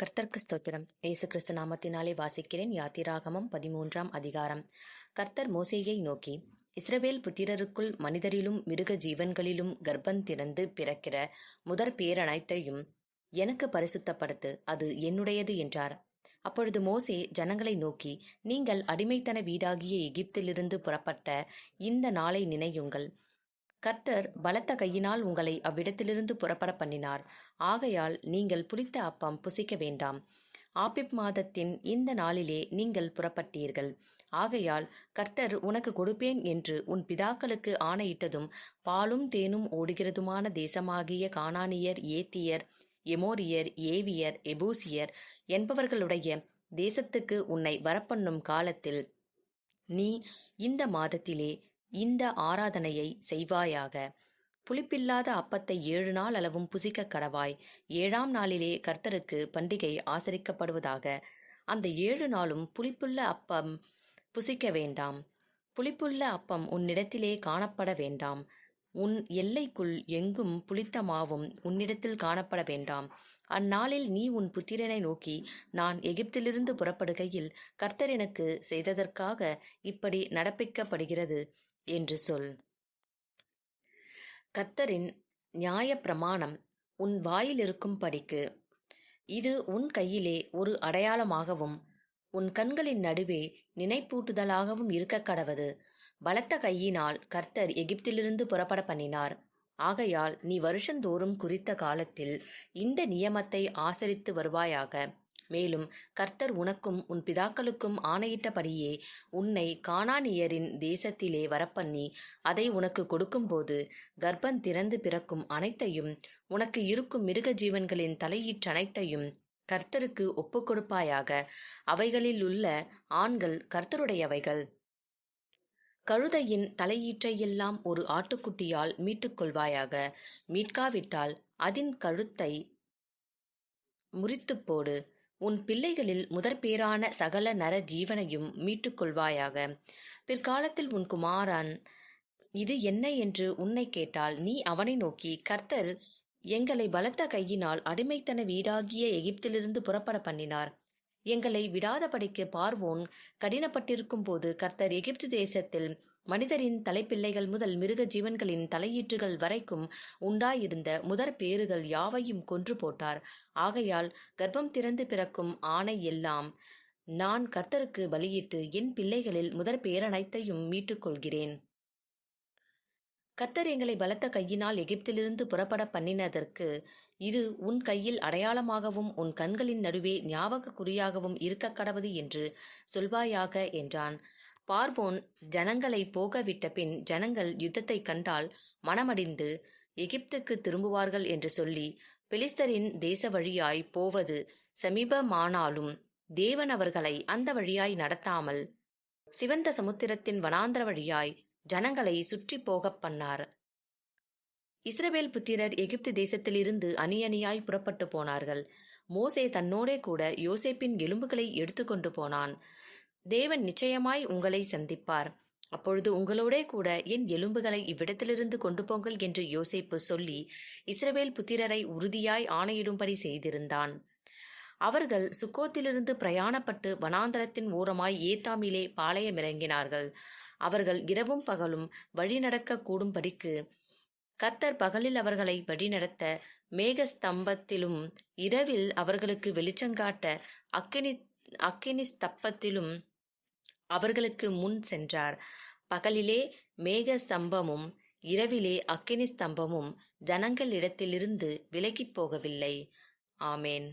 கர்த்தர்க்கு ஸ்தோத்திரம். இயேசு கிறிஸ்து நாமத்தினாலே வாசிக்கிறேன். யாத்திராகமம் பதிமூன்றாம் அதிகாரம். கர்த்தர் மோசேயை நோக்கி இஸ்ரவேல் புத்திரருக்குள் மனிதரிலும் மிருக ஜீவன்களிலும் கர்ப்பம் திறந்து பிறக்கிற முதற் பேரனைத்தையும் எனக்கு பரிசுத்தப்படுத்து. அது என்னுடையது என்றார். அப்பொழுது மோசே ஜனங்களை நோக்கி நீங்கள் அடிமைத்தன வீடாகிய எகிப்திலிருந்து புறப்பட்ட இந்த நாளை நினையுங்கள். கர்த்தர் பலத்த கையினால் உங்களை அவ்விடத்திலிருந்து புறப்பட பண்ணினார். ஆகையால் நீங்கள் புளித்த அப்பம் புசிக்க வேண்டாம். ஆபிப் மாதத்தின் இந்த நாளிலே நீங்கள் புறப்பட்டீர்கள். ஆகையால் கர்த்தர் உனக்கு கொடுப்பேன் என்று உன் பிதாக்களுக்கு ஆணையிட்டதும் பாலும் தேனும் ஓடுகிறதுமான தேசமாகிய கானானியர் ஏத்தியர் எமோரியர் ஏவியர் எபூசியர் என்பவர்களுடைய தேசத்துக்கு உன்னை வரப்பண்ணும் காலத்தில் நீ இந்த மாதத்திலே இந்த ஆராதனையை செய்வாயாக. புளிப்பில்லாத அப்பத்தை ஏழு நாள் அளவும் புசிக்க கடவாய். ஏழாம் நாளிலே கர்த்தருக்கு பண்டிகை ஆசரிக்கப்படுவதாக. அந்த ஏழு நாளும் புளிப்புள்ள அப்பம் புசிக்க வேண்டாம். புளிப்புள்ள அப்பம் உன்னிடத்திலே காணப்பட வேண்டாம். உன் எல்லைக்குள் எங்கும் புளித்த மாவும் உன்னிடத்தில் காணப்பட வேண்டாம். அந்நாளில் நீ உன் புத்திரனை நோக்கி நான் எகிப்திலிருந்து புறப்படுகையில் கர்த்தர் எனக்கு செய்ததற்காக இப்படி நடப்பிக்கப்படுகிறது. என்று சொல். கர்த்தரின் நியாய பிரமாணம் உன் வாயில் இருக்கும் படிக்கு. இது உன் கையிலே ஒரு அடையாளமாகவும் உன் கண்களின் நடுவே நினைப்பூட்டுதலாகவும் இருக்க கடவது. பலத்த கையினால் கர்த்தர் எகிப்திலிருந்து புறப்பட பண்ணினார். ஆகையால் நீ வருஷந்தோறும் குறித்த காலத்தில் இந்த நியமத்தை ஆசரித்து வருவாயாக. மேலும் கர்த்தர் உனக்கும் உன் பிதாக்களுக்கும் ஆணையிட்டபடியே உன்னை கானானியரின் தேசத்திலே வரப்பண்ணி அதை உனக்கு கொடுக்கும்போது கர்ப்பம் திறந்து பிறக்கும் அனைத்தையும் உனக்கு இருக்கும் மிருக ஜீவன்களின் தலையீற்றனைத்தையும் கர்த்தருக்கு ஒப்புக் கொடுப்பாயாக அவைகளில் உள்ள ஆண்கள் கர்த்தருடையவைகள். கழுதையின் தலையீற்றையெல்லாம் ஒரு ஆட்டுக்குட்டியால் மீட்டுக்கொள்வாயாக. மீட்காவிட்டால் அதின் கழுத்தை முறித்துப் போடு உன் பிள்ளைகளில் முதற்பேரான சகல நர ஜீவனையும் மீட்டுக்கொள்வாயாக. பிற்காலத்தில் உன் குமாரன் இது என்ன என்று உன்னை கேட்டால் நீ அவனை நோக்கி கர்த்தர் எங்களை பலத்த கையினால் அடிமைத்தன வீடாகிய எகிப்திலிருந்து புறப்பட பண்ணினார். எங்களை விடாதபடிக்கு பார்வோன். கடினப்பட்டிருக்கும் போது கர்த்தர் எகிப்து தேசத்தில் மனிதரின் தலைப்பிள்ளைகள் முதல் மிருக ஜீவன்களின் தலையீற்றுகள் வரைக்கும் உண்டாயிருந்த முதற் பேறுகள் யாவையும் கொன்று போட்டார். ஆகையால் கர்ப்பம் திறந்து பிறக்கும் ஆணை எல்லாம் நான் கர்த்தருக்கு பலியிட்டு என் பிள்ளைகளில் முதற் பேரனைத்தையும் மீட்டுக்கொள்கிறேன் கர்த்தர் எங்களை பலத்த கையினால் எகிப்திலிருந்து புறப்பட பண்ணினதற்கு இது உன் கையில் அடையாளமாகவும் உன் கண்களின் நடுவே ஞாபக குறியாகவும் இருக்க கடவது என்று சொல்வாயாக என்றான். பார்வோன் ஜனங்களை போகவிட்ட பின் ஜனங்கள் யுத்தத்தை கண்டால் மனமடிந்து எகிப்துக்கு திரும்புவார்கள் என்று சொல்லி பெலிஸ்தரின் தேச வழியாய் போவது சமீபமானாலும் தேவன் அவர்களை அந்த வழியாய் நடத்தாமல் சிவந்த சமுத்திரத்தின் வனாந்திர வழியாய் ஜனங்களை சுற்றி போகப் பண்ணார். இஸ்ரவேல் புத்திரர் எகிப்து தேசத்திலிருந்து அணி அணியாய் புறப்பட்டு போனார்கள். மோசே தன்னோடே கூட யோசேப்பின் எலும்புகளை எடுத்துக்கொண்டு போனான். தேவன் நிச்சயமாய் உங்களை சந்திப்பார். அப்பொழுது உங்களோடே கூட என் எலும்புகளை இவ்விடத்திலிருந்து கொண்டு போங்கள் என்று யோசிப்பு சொல்லி இஸ்ரவேல் புத்திரரை உறுதியாய் ஆணையிடும்படி செய்திருந்தான். அவர்கள் சுக்கோத்திலிருந்து பிரயாணப்பட்டு வனாந்தரத்தின் ஓரமாய் ஏத்தாமிலே பாளையமிறங்கினார்கள். அவர்கள் இரவும் பகலும் வழிநடக்க கூடும்படிக்கு கத்தர் பகலில் அவர்களை வழிநடத்த மேகஸ்தம்பத்திலும் இரவில் அவர்களுக்கு வெளிச்சங்காட்ட அக்கினி அக்கினி ஸ்தப்பத்திலும் அவர்களுக்கு முன் சென்றார். பகலிலே மேக ஸ்தம்பமும் இரவிலே அக்கினி ஸ்தம்பமும் ஜனங்களிடத்திலிருந்து விலகிப் போகவில்லை. ஆமேன்.